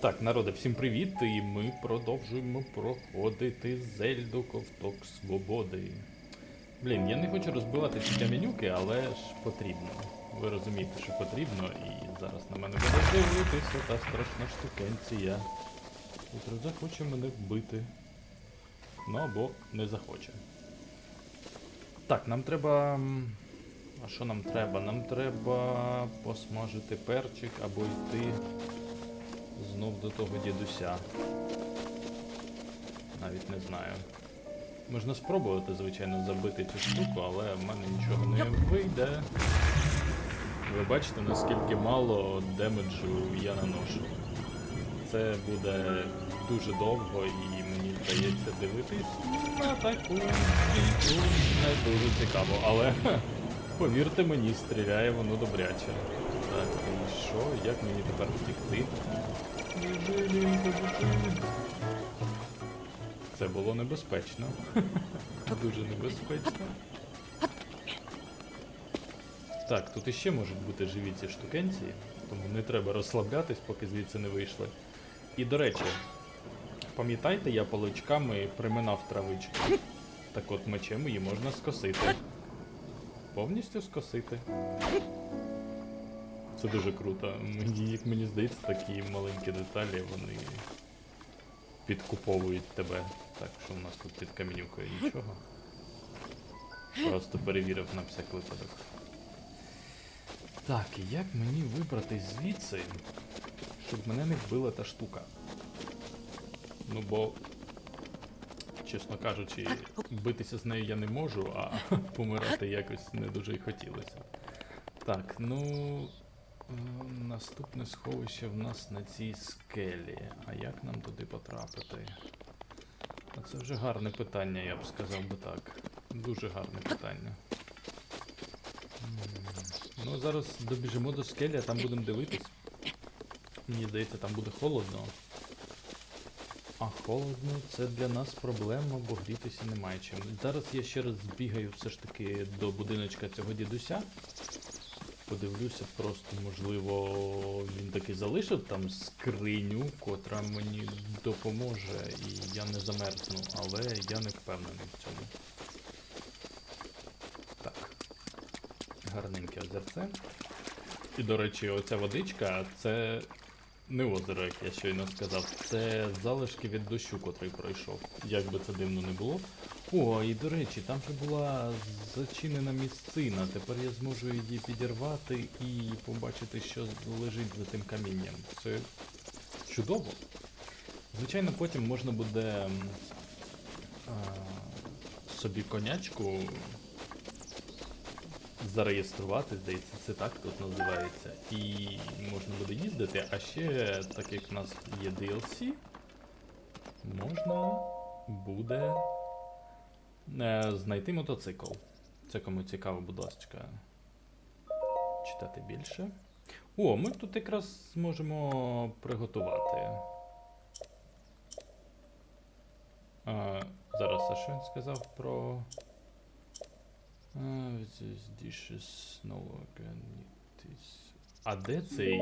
Так, народи, всім привіт! І ми продовжуємо проходити Зельду Ковток Свободи. Блін, я не хочу розбивати ці камінюки, але ж потрібно. Ви розумієте, що потрібно, і зараз на мене буде дивитися та страшна штукенція, яка захоче мене вбити. Ну або не захоче. Так, нам треба. А що нам треба? Нам треба посмажити перчик або йти знов до того дідуся. Навіть не знаю. Можна спробувати, звичайно, забити цю штуку, але в мене нічого не вийде. Ви бачите, наскільки мало демеджу я наношу. Це буде дуже довго і мені здається дивитись на таку бійку не дуже цікаво, але повірте мені, стріляє воно добряче. Так, і що? Як мені тепер втікти? Біжи, Лінко, біжи. Це було небезпечно. Дуже небезпечно. Так, тут іще можуть бути живі ці штукенці, тому не треба розслаблятись, поки звідси не вийшли. І до речі, пам'ятаєте, я паличками приминав травичку. Так от мечем її можна скосити. Повністю скосити. Це дуже круто. Як мені здається, такі маленькі деталі, вони підкуповують тебе. Так, що в нас тут під камінюкою нічого. Просто перевірив на всяк випадок. Так, і як мені вибратись звідси, щоб мене не вбила та штука? Ну бо, чесно кажучи, битися з нею я не можу, а помирати якось не дуже й хотілося. Так, ну. Наступне сховище в нас на цій скелі. А як нам туди потрапити? А це вже гарне питання, я б сказав би так. Дуже гарне питання. Ну, зараз добіжимо до скелі, а там будемо дивитись. Мені здається, там буде холодно. А холодно це для нас проблема, бо грітися немає чим. Зараз я ще раз збігаю все ж таки до будиночка цього дідуся. Подивлюся, просто можливо він таки залишив там скриню, котра мені допоможе, і я не замерзну, але я не впевнений в цьому. Так. Гарненьке озерце. І, до речі, оця водичка це не озеро, як я щойно сказав, це залишки від дощу, котрий пройшов. Як би це дивно не було. О, і до речі, там же була зачинена місцина. Тепер я зможу її підірвати і побачити, що лежить за тим камінням. Це чудово. Звичайно, потім можна буде а, собі конячку зареєструвати, здається, це так тут називається. І можна буде їздити, а ще, так як в нас є DLC, можна буде е, знайти мотоцикл. Це кому цікаво, будь ласка. Читати більше. О, ми тут якраз зможемо приготувати. А, зараз, а що він сказав про. А, this dishes no. А де цей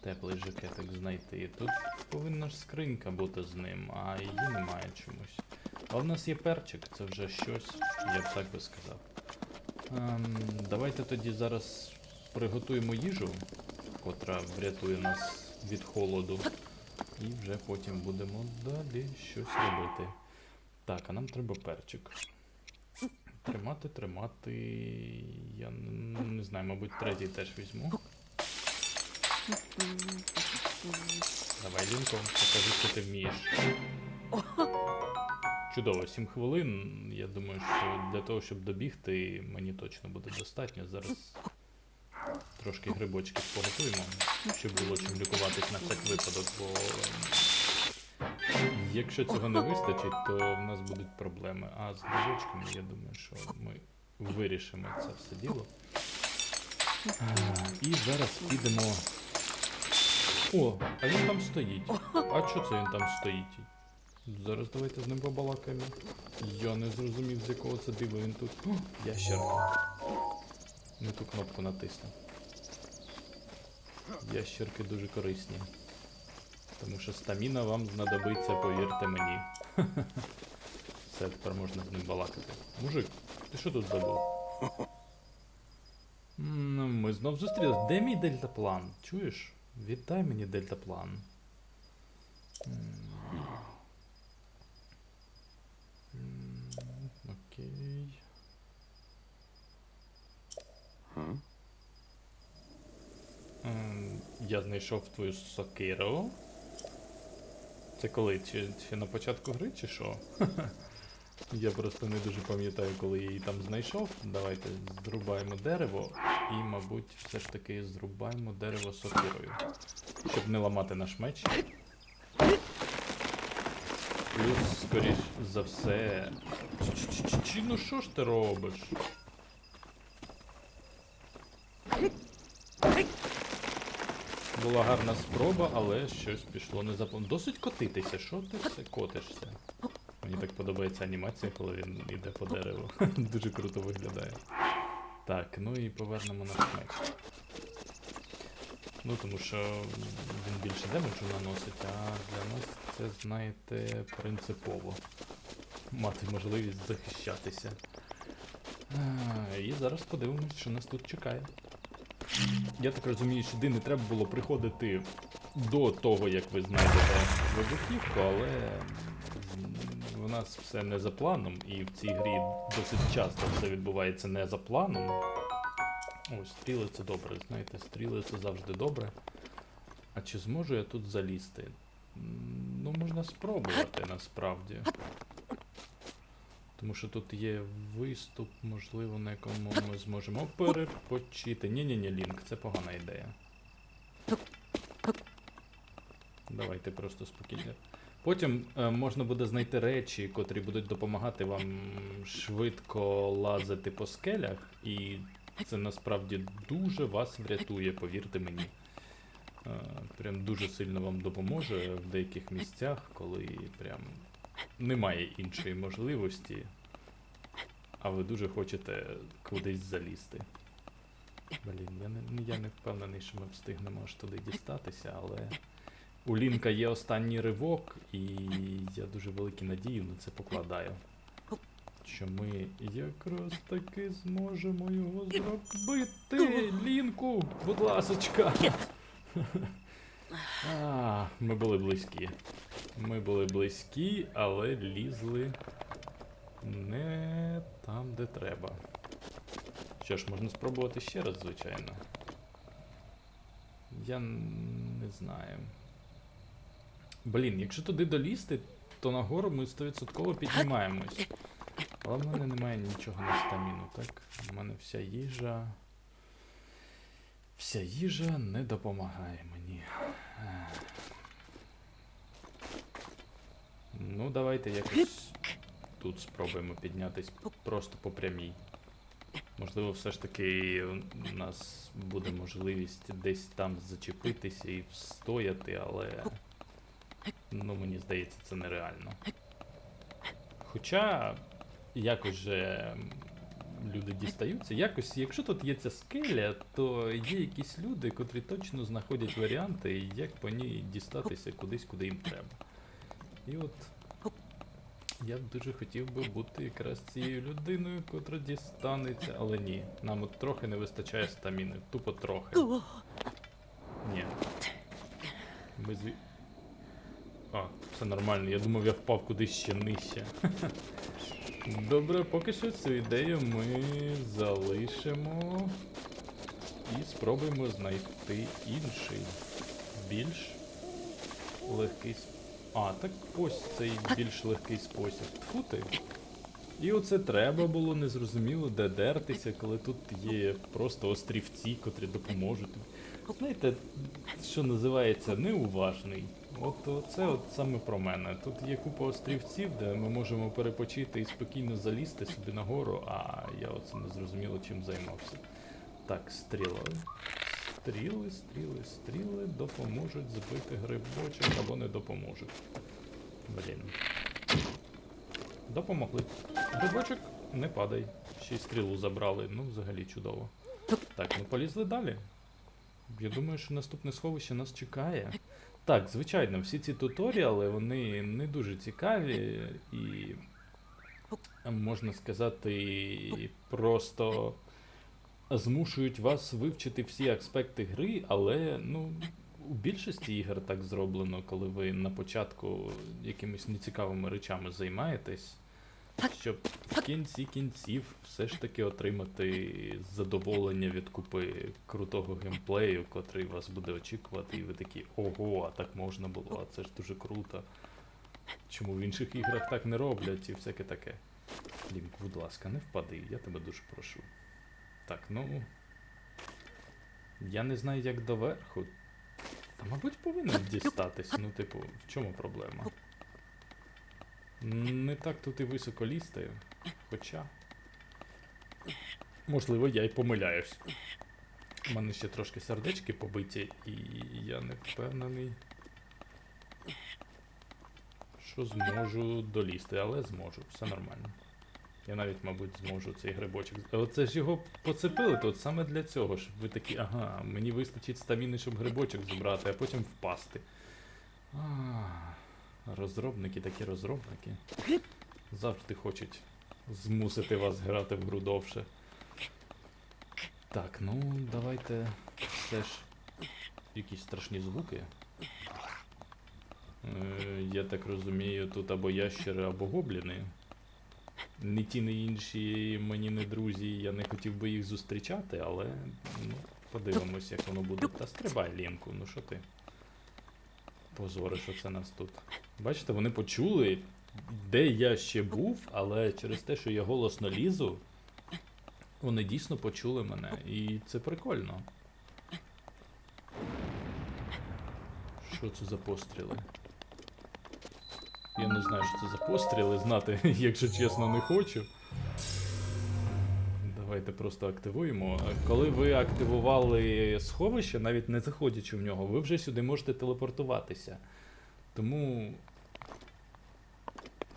теплий жакетик знайти? Тут повинна ж скринька бути з ним, а її немає чомусь. А в нас є перчик, це вже щось, я б так би сказав. Ем, давайте тоді зараз приготуємо їжу, котра врятує нас від холоду. І вже потім будемо далі щось робити. Так, а нам треба перчик. Тримати, тримати. Я не знаю, мабуть, третій теж візьму. Давай, Лінко, покажи, що ти вмієш. Чудово, 7 хвилин. Я думаю, що для того, щоб добігти, мені точно буде достатньо. Зараз трошки грибочки поготуємо, щоб було чим лікуватись на всяк випадок, бо ем, якщо цього не вистачить, то в нас будуть проблеми. А з грибочками, я думаю, що ми вирішимо це все діло. А, І зараз підемо. О, а він там стоїть. А що це він там стоїть? Зараз давайте з ним побалакаємо. Я не зрозумів, з якого це диво він тут. О, ящерка. Не ту кнопку натиснув. Ящерки дуже корисні. Тому що стаміна вам знадобиться, повірте мені. Все, тепер можна з ним балакати. Мужик, ти що тут забув? М, Ми знов зустрілися. Де мій дельтаплан? Чуєш? Віддай мені дельтаплан. Окей. Я знайшов твою сокиру. Це коли? Чи, чи на початку гри, чи що? Я просто не дуже пам'ятаю, коли я її там знайшов. Давайте зрубаємо дерево і, мабуть, все ж таки зрубаємо дерево сокирою. Щоб не ламати наш меч. Плюс, скоріш за все. Чи ну що ж ти робиш? Була гарна спроба, але щось пішло не за планом. Досить котитися, що ти все котишся? Мені так подобається анімація, коли він йде по дереву. Дуже круто виглядає. Так, ну і повернемо наш меч. Ну тому що він більше демеджу наносить, а для нас це, знаєте, принципово. Мати можливість захищатися. І зараз подивимось, що нас тут чекає. Я так розумію, сюди не треба було приходити до того, як ви знайдете вибухівку, але в нас все не за планом, і в цій грі досить часто все відбувається не за планом. Ось, стріли це добре, знаєте, стріли це завжди добре. А чи зможу я тут залізти? Ну, можна спробувати насправді. Тому що тут є виступ, можливо, на якому ми зможемо перепочити. Ні-ні-ні, Лінк, це погана ідея. Давайте просто спокійно. Потім е, можна буде знайти речі, котрі будуть допомагати вам швидко лазити по скелях, і це насправді дуже вас врятує, повірте мені. Е, прям дуже сильно вам допоможе в деяких місцях, коли прям немає іншої можливості, а ви дуже хочете кудись залізти. Блін, я не, я не впевнений, що ми встигнемо аж туди дістатися, але у Лінка є останній ривок, і я дуже великі надії на це покладаю. Що ми якраз таки зможемо його зробити. Лінку, будь ласочка. А, ми були близькі. Ми були близькі, але лізли не там, де треба. Що ж, можна спробувати ще раз, звичайно. Я не знаю. Блін, якщо туди долізти, то нагору ми 100% піднімаємось. Але в мене немає нічого на стаміну, так? У мене вся їжа. Вся їжа не допомагає мені. Ну, давайте якось тут спробуємо піднятись просто по прямій. Можливо, все ж таки у нас буде можливість десь там зачепитися і встояти, але. Ну, мені здається, це нереально. Хоча якось же люди дістаються. Якось, якщо тут є ця скеля, то є якісь люди, котрі точно знаходять варіанти, як по ній дістатися кудись, куди їм треба. І от я б дуже хотів би бути якраз цією людиною, котра дістанеться, але ні. Нам от трохи не вистачає стаміни. Тупо трохи. Ні. Ми зві... А, все нормально, я думав, я впав кудись ще нижче. Добре, поки що цю ідею ми залишимо і спробуємо знайти інший, більш легкий. А, так ось цей більш легкий спосіб. Тьфу ти. І оце треба було незрозуміло, де дертися, коли тут є просто острівці, котрі допоможуть. Знаєте, що називається неуважний. От це от саме про мене. Тут є купа острівців, де ми можемо перепочити і спокійно залізти собі нагору, а я оце не зрозуміло чим займався. Так, стріли. Стріли, стріли, стріли допоможуть збити грибочок або не допоможуть. Блін. Допомогли. Грибочок не падай. Ще й стрілу забрали. Ну, взагалі чудово. Так, ми полізли далі. Я думаю, що наступне сховище нас чекає. Так, звичайно, всі ці туторіали, вони не дуже цікаві і, можна сказати, просто змушують вас вивчити всі аспекти гри, але ну, у більшості ігор так зроблено, коли ви на початку якимись нецікавими речами займаєтесь, щоб в кінці кінців все ж таки отримати задоволення від купи крутого геймплею, котрий вас буде очікувати, і ви такі ого, а так можна було, а це ж дуже круто. Чому в інших іграх так не роблять і всяке таке. Лінк, будь ласка, не впади, я тебе дуже прошу. Так, ну. Я не знаю, як доверху. Та, мабуть, повинен дістатись. Ну, типу, в чому проблема? Не так тут і високо лізти. Хоча. Можливо, я й помиляюсь. У мене ще трошки сердечки побиті, і я не впевнений, що зможу долізти, але зможу, все нормально. Я навіть, мабуть, зможу цей грибочок. Оце ж його поцепили тут саме для цього, щоб ви такі, ага, мені вистачить стаміни, щоб грибочок зібрати, а потім впасти. А, розробники такі розробники. Завжди хочуть змусити вас грати в гру довше. Так, ну давайте все ж якісь страшні звуки. Е, я так розумію, тут або ящери, або гобліни. Ні ті, ні інші мені не друзі, я не хотів би їх зустрічати, але ну, подивимось, як воно буде. Та стрибай, Лінку, ну що ти? Позориш оце нас тут. Бачите, вони почули, де я ще був, але через те, що я голосно лізу, вони дійсно почули мене. І це прикольно. Що це за постріли? Я не знаю, що це за постріли, знати, якщо чесно, не хочу. Давайте просто активуємо. Коли ви активували сховище, навіть не заходячи в нього, ви вже сюди можете телепортуватися. Тому.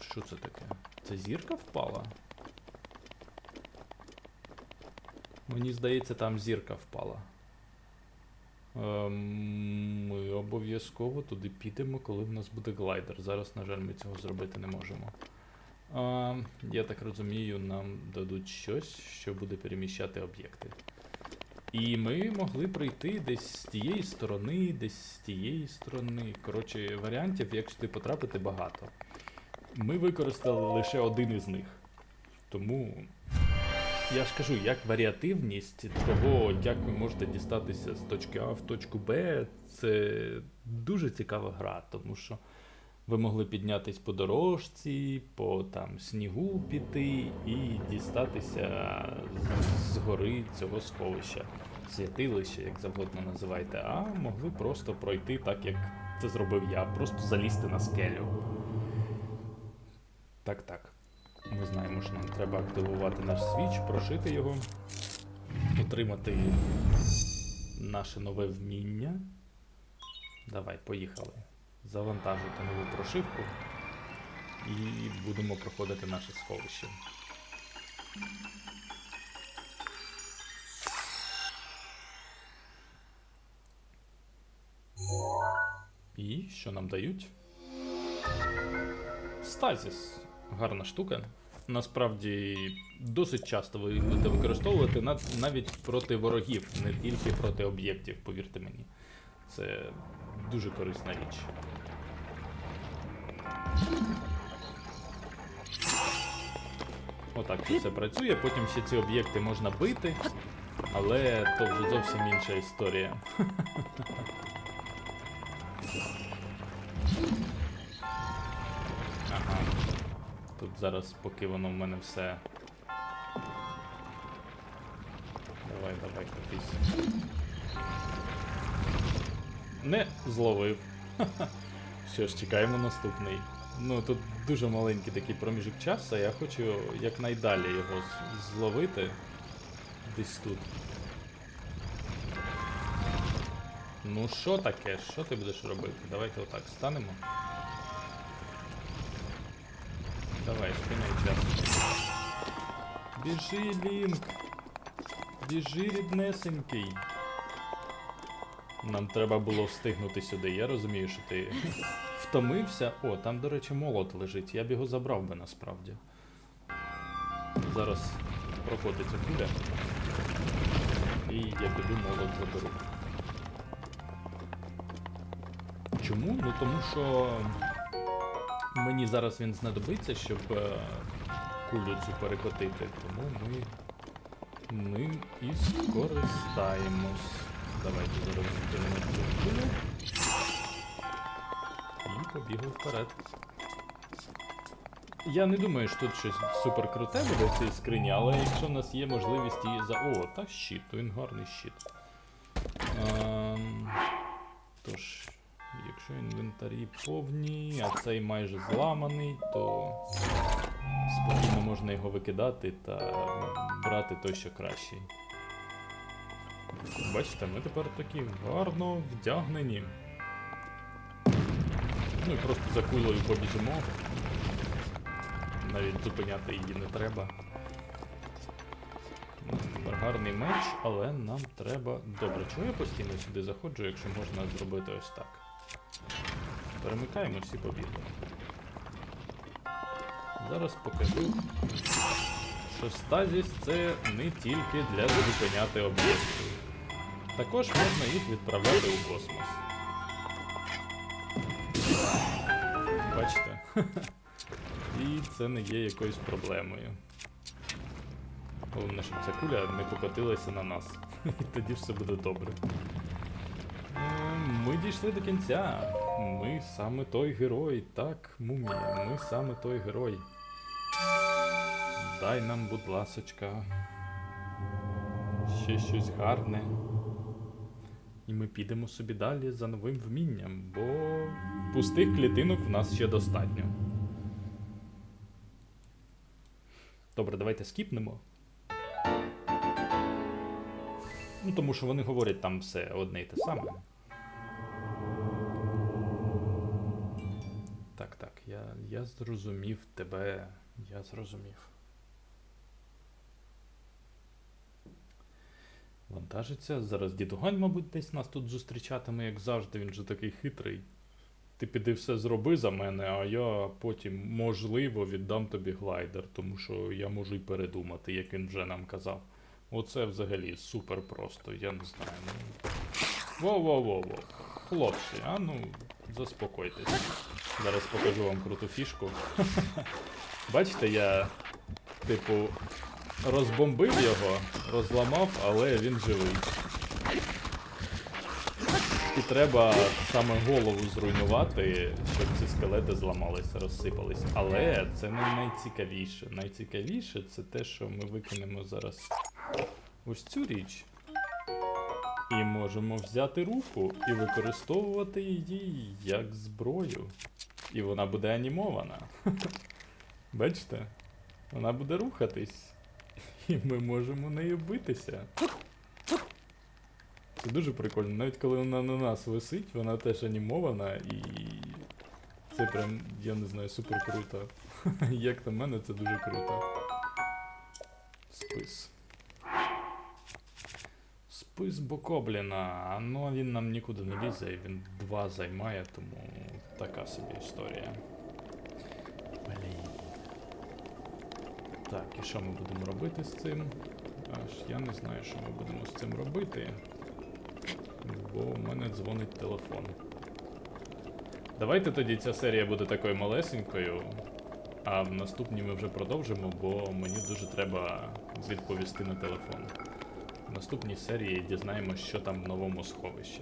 Що це таке? Це зірка впала? Мені здається, там зірка впала. Ем, Ми обов'язково туди підемо, коли в нас буде глайдер. Зараз, на жаль, ми цього зробити не можемо. Ем, я так розумію, нам дадуть щось, що буде переміщати об'єкти. І ми могли прийти десь з тієї сторони, десь з тієї сторони. Коротше, варіантів, як сюди потрапити, багато. Ми використали лише один із них. Тому я ж кажу, як варіативність того, як ви можете дістатися з точки А в точку Б, це дуже цікава гра, тому що ви могли піднятись по дорожці, по там снігу піти і дістатися з, гори цього сховища, святилища, як завгодно називайте, а могли просто пройти так, як це зробив я, просто залізти на скелю. Так, так. Ми знаємо, що нам треба активувати наш свіч, прошити його, отримати наше нове вміння. Давай, поїхали. Завантажити нову прошивку і будемо проходити наше сховище. І що нам дають? Стазіс. Гарна штука. Насправді досить часто ви будете використовувати навіть проти ворогів, не тільки проти об'єктів, повірте мені. Це дуже корисна річ. Отак це все працює. Потім ще ці об'єкти можна бити, але то вже зовсім інша історія. Ага. Тут зараз, поки воно в мене все. Давай, давай, катись. Не зловив. Що ж, чекаємо наступний. Ну тут дуже маленький такий проміжок часу, я хочу якнайдалі його зловити. Десь тут. Ну що таке? Що ти будеш робити? Давайте отак станемо. Давай, спиняй час. Біжи, Лінк! Біжи, ріднесенький. Нам треба було встигнути сюди. Я розумію, що ти втомився. О, там, до речі, молот лежить. Я б його забрав би насправді. Зараз прокотиться куля. І я піду молот заберу. Чому? Ну тому що мені зараз він знадобиться, щоб е, кулю цю перекотити. Тому ми ним і скористаємось. Давайте цю кулю. І побігли вперед. Я не думаю, що тут щось супер круте буде в цій скрині, але якщо в нас є можливість її за. О, та щит, то він гарний щит. Ем... Тож, якщо інвентарі повні, а цей майже зламаний, то спокійно можна його викидати та брати той, що кращий. Бачите, ми тепер такі гарно вдягнені. Ну і просто за кулею побіжимо. Навіть зупиняти її не треба. Гарний меч, але нам треба. Добре, чого я постійно сюди заходжу, якщо можна зробити ось так. Перемикаємось і побігли. Зараз покажу, що стазіс це не тільки для зупиняти об'єкти. Також можна їх відправляти у космос. Бачите? І це не є якоюсь проблемою. Головне, щоб ця куля не покотилася на нас. І тоді все буде добре. Е, Ми дійшли до кінця. Ми саме той герой. Так, мумія, ми саме той герой. Дай нам, будь ласочка. Ще щось гарне. І ми підемо собі далі за новим вмінням, бо пустих клітинок в нас ще достатньо. Добре, давайте скіпнемо. Ну, тому що вони говорять там все одне й те саме. Так, так, я, я зрозумів тебе. Я зрозумів. Вантажиться. Зараз дідугань, мабуть, десь нас тут зустрічатиме, як завжди, він же такий хитрий. Ти піди все зроби за мене, а я потім, можливо, віддам тобі глайдер, тому що я можу й передумати, як він вже нам казав. Оце взагалі супер просто, я не знаю. Ну... Воу-воу-воу-воу. Хлопці, а ну, заспокойтесь. Зараз покажу вам круту фішку. Бачите, я, типу, розбомбив його, розламав, але він живий. І треба саме голову зруйнувати, щоб ці скелети зламалися, розсипались. Але це не найцікавіше. Найцікавіше це те, що ми викинемо зараз ось цю річ. І можемо взяти руку і використовувати її як зброю. І вона буде анімована. Бачите? Вона буде рухатись. І ми можемо нею битися. Це дуже прикольно. Навіть коли вона на нас висить, вона теж анімована і. Це прям, я не знаю, супер круто. Як на мене, це дуже круто. Спис. Спис Бокобліна. Ну він нам нікуди не лізе, він два займає, тому така собі історія. Так, і що ми будемо робити з цим? Аж я не знаю, що ми будемо з цим робити. Бо у мене дзвонить телефон. Давайте тоді ця серія буде такою малесенькою, а в наступній ми вже продовжимо, бо мені дуже треба відповісти на телефон. В наступній серії дізнаємося, що там в новому сховищі.